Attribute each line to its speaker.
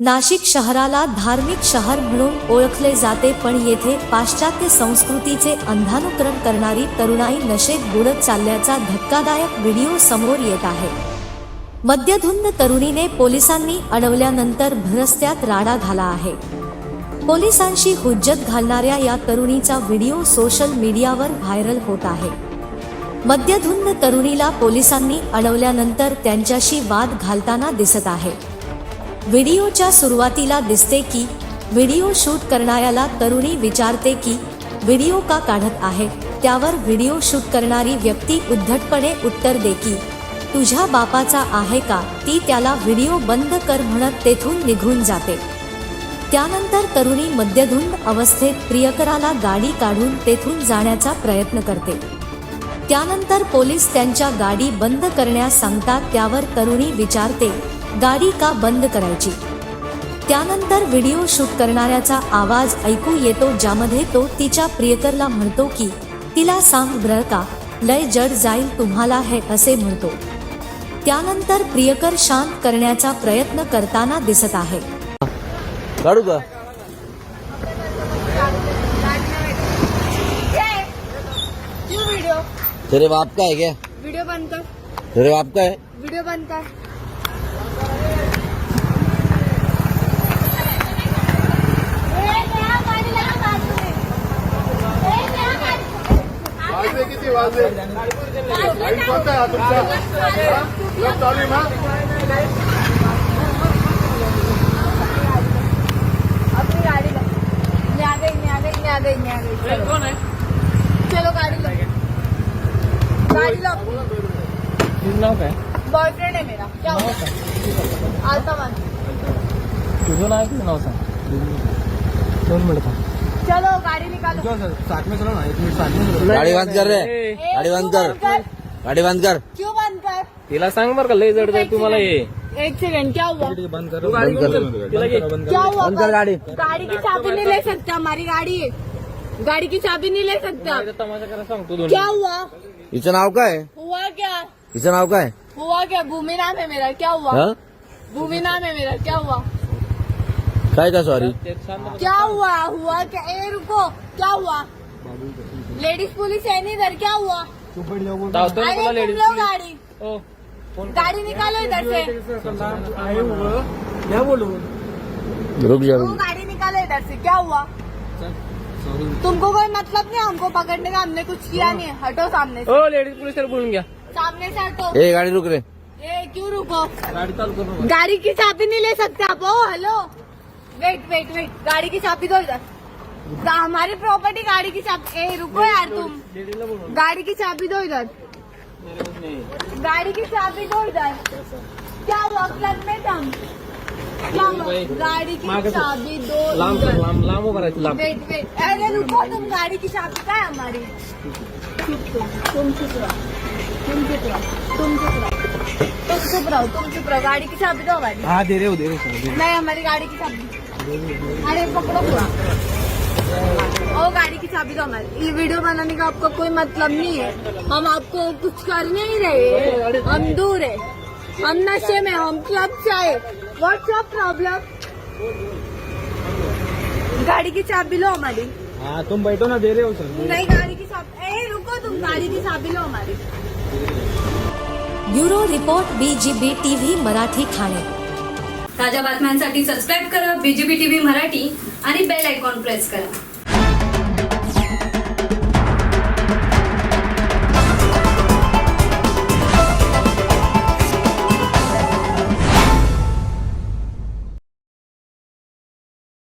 Speaker 1: नाशिक शहराला धार्मिक शहर म्हणून ओळखले जाते पण येथे पाश्चात्य संस्कृतीचे अंधानुकरण करणारी तरुणाई नशेत बुडत चालल्याचा धक्कादायक व्हिडिओ समोर येत आहे. मद्यधुंद तरुणीने पोलिसांनी अडवल्यानंतर भरस्त्यात राडा घाला आहे. पोलिसांशी हुज्जत घालणाऱ्या या तरुणीचा व्हिडिओ सोशल मीडियावर व्हायरल होत आहे. मद्यधुंद तरुणीला पोलिसांनी अडवल्यानंतर त्यांच्याशी वाद घालताना दिसत आहे. व्हिडिओच्या सुरुवातीला दिसते की व्हिडिओ शूट करणाऱ्याला तरुणी विचारते की व्हिडिओ का काढत आहे? त्यावर व्हिडिओ शूट करणारी व्यक्ती उद्धटपणे उत्तर दे की तुझ्या बापाचा आहे का? ती त्याला व्हिडिओ बंद कर म्हणत तेथून निघून जाते. त्यानंतर तरुणी मद्यधुंद अवस्थेत प्रियकराला गाडी काढून तेथून जाण्याचा प्रयत्न करते. त्यानंतर पोलीस त्यांच्या गाडी बंद करण्यास सांगतात त्यावर तरुणी विचारते गाडी का बंद करायची? त्यानंतर व्हिडिओ शूट करणाऱ्याचा आवाज ऐकू येतो ज्यामध्ये तो तिच्या प्रियकरला म्हणतो की तिला सांग ब्र का लय जड जाईल तुम्हाला हे असे म्हणतो. त्यानंतर प्रियकर शांत करण्याचा प्रयत्न करताना दिसत आहे.
Speaker 2: काढू का? तेरे बाप का है क्या?
Speaker 3: वीडियो बंद कर.
Speaker 2: तेरे बाप का है?
Speaker 3: वीडियो बंद आ गई चलो। कौन है? चलो गाड़ी लो। गाड़ी लो
Speaker 4: नाव काय
Speaker 3: बॉयफ्रेंड है मेरा। क्या हुआ? आलता
Speaker 4: तुझं नाव तुझं नाव सांग दोन मिनिट
Speaker 3: चलो गाड़ी निकालो।
Speaker 4: साथ में चलो ना एक मिनिट साथ में
Speaker 2: गाडी बंद कर रे
Speaker 3: ए,
Speaker 2: गाडी बंद कर। गाडी बंद कर.
Speaker 3: क्यों बंद कर?
Speaker 4: तिला सांग बरं का लय जड जाईल तुम्हाला हे.
Speaker 3: एक सेकंड क्या हुआ?
Speaker 4: बंद कर
Speaker 2: बंद कर.
Speaker 4: तिला.
Speaker 3: क्या हुआ?
Speaker 2: बंद कर गाड़ी.
Speaker 3: गाड़ी की चाबी नहीं ले सकते हमारी गाड़ी. है गाड़ी की चाबी नहीं ले सकते. आप।
Speaker 4: तमाशा करा सांगतो दोन
Speaker 3: क्या हुआ?
Speaker 2: हिचं नाव काय?
Speaker 3: हुआ क्या?
Speaker 2: हिचं नाव काय?
Speaker 3: हुआ क्या? भूमि नाम है मेरा क्या हुआ?
Speaker 2: हा?
Speaker 3: भूमि नाम है मेरा क्या हुआ?
Speaker 2: काय का सॉरी
Speaker 3: क्या हुआ? हुआ क्या? ए रुको. क्या हुआ? लेडीज़ पुलिस है नहीं इधर क्या हुआ? अरे तुम
Speaker 4: लेडीज़
Speaker 3: गाड़ी।
Speaker 4: ओ
Speaker 3: गाड़ी निकालो इधर से।
Speaker 2: रुक जा
Speaker 3: वो गाड़ी निकालो इधर से। क्या हुआ? तुमको कोई मतलब नहीं हमको पकड़ने का हमने कुछ किया नहीं हटो सामने से।
Speaker 4: ओ लेडीज़ पोलीस बोलून घ्या
Speaker 3: सामने से हटो।
Speaker 2: ए गाडी रुक रहे
Speaker 3: ए क्यों रुको?
Speaker 4: गाडी चालू करू
Speaker 3: गाड़ी की चाबी नहीं ले सकते आप? ओ हेलो वेट वेट वेट गाड़ी की चाबी दो इधर। हमारी प्रॉपर्टी गाड़ी की चाबी ए रुको यार तुम। गाड़ी की चाबी दो इधर। गाड़ी की चाबी दो इधर। क्या क्लब में क्या हुआ गाड़ी की
Speaker 4: तो-
Speaker 3: चाबी दो
Speaker 4: लांब उभा राहायचं लांब
Speaker 3: वेट वेट अरे रुको तुम गाड़ी की चाबी है हमारी? चुप तुम तुम चुप रहो। तुम चुप रहो तुम चुप रहो। तुम चुप रहो तुम चुप रहो। गाड़ी की चाबी दो हमारी।
Speaker 4: हा दे रे दे रे दे रे.
Speaker 3: नहीं हमारी गाड़ी की चाबी। अरे पकड़ो पूरा। ओ गाड़ी की चाबी दो हमारी ये वीडियो बनाने का आपका कोई मतलब नहीं है। हम आपको कुछ कर नहीं रहे हम दूर है। हम नशे में हम क्लब से आए व्हाट्स योर प्रॉब्लम गाड़ी की चाबी लो हमारी।
Speaker 4: हा तुम बैठो ना दे रे हो सर।
Speaker 3: नहीं गाड़ी की चाबी ए रुको तुम। गाड़ी की चाबी लो हमारी।
Speaker 1: Bureau report BGB TV Marathi Thane
Speaker 5: ताज्या बातम्यांसाठी सबस्क्राईब करा बीजेपी टीव्ही मराठी आणि बेल आयकॉन प्रेस करा.